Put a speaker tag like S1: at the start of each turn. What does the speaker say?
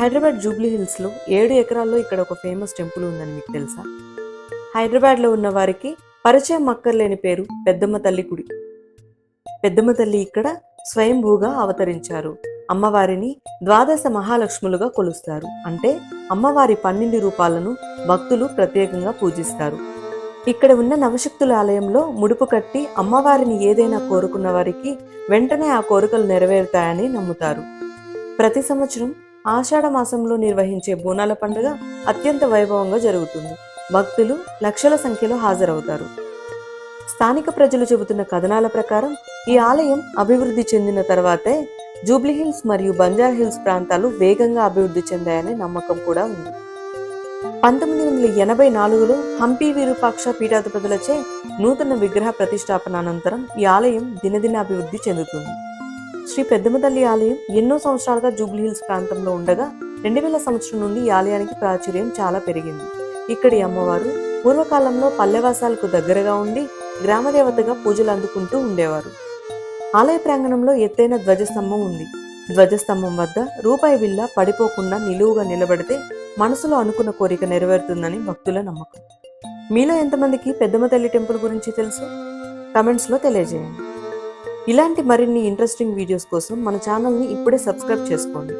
S1: Hyderabad Jubilee హిల్స్లో ఏడు ఎకరాల్లో ఇక్కడ ఒక ఫేమస్ టెంపుల్ ఉందని మీకు తెలుసా? హైదరాబాద్లో ఉన్న వారికి పరిచయం అక్కర్లేని పేరు పెద్దమ్మ తల్లి గుడి. పెద్దమ్మ తల్లి ఇక్కడ స్వయంభూగా అవతరించారు. అమ్మవారిని ద్వాదశ మహాలక్ష్ములుగా కొలుస్తారు. అంటే అమ్మవారి పన్నెండు రూపాలను భక్తులు ప్రత్యేకంగా పూజిస్తారు. ఇక్కడ ఉన్న నవశక్తుల ఆలయంలో ముడుపు కట్టి అమ్మవారిని ఏదైనా కోరుకున్న వారికి వెంటనే ఆ కోరికలు నెరవేరుతాయని నమ్ముతారు. ప్రతి సంవత్సరం ఆషాఢ మాసంలో నిర్వహించే బోనాల పండుగ అత్యంత వైభవంగా జరుగుతుంది. భక్తులు లక్షల సంఖ్యలో హాజరవుతారు. స్థానిక ప్రజలు చెబుతున్న కథనాల ప్రకారం ఈ ఆలయం అభివృద్ధి చెందిన తర్వాతే జూబ్లీ హిల్స్ మరియు బంజార్ హిల్స్ ప్రాంతాలు వేగంగా అభివృద్ధి చెందాయనే నమ్మకం కూడా ఉంది. పంతొమ్మిది వందల ఎనభై నాలుగులో హంపి విరూపాక్ష పీఠాధిపతులచే నూతన విగ్రహ ప్రతిష్టాపన అనంతరం ఈ ఆలయం దినదిన అభివృద్ధి చెందుతుంది. శ్రీ పెద్దమ్మ తల్లి ఆలయం ఎన్నో సంవత్సరాలుగా జూబ్లీ హిల్స్ ప్రాంతంలో ఉండగా రెండు వేల సంవత్సరం నుండి ఈ ఆలయానికి ప్రాచుర్యం చాలా పెరిగింది. ఇక్కడి అమ్మవారు పూర్వకాలంలో పల్లెవాసాలకు దగ్గరగా ఉండి గ్రామదేవతగా పూజలు అందుకుంటూ ఉండేవారు. ఆలయ ప్రాంగణంలో ఎత్తైన ధ్వజస్తంభం ఉంది. ధ్వజస్తంభం వద్ద రూపాయి విల్ల పడిపోకుండా నిలువుగా నిలబడితే మనసులో అనుకున్న కోరిక నెరవేరుతుందని భక్తుల నమ్మకం. మీలో ఎంతమందికి పెద్దమ్మ తల్లి టెంపుల్ గురించి తెలుసు? కమెంట్స్లో తెలియజేయండి. ఇలాంటి మరిన్ని ఇంట్రెస్టింగ్ వీడియోస్ కోసం మన ఛానల్ని ఇప్పుడే సబ్స్క్రైబ్ చేసుకోండి.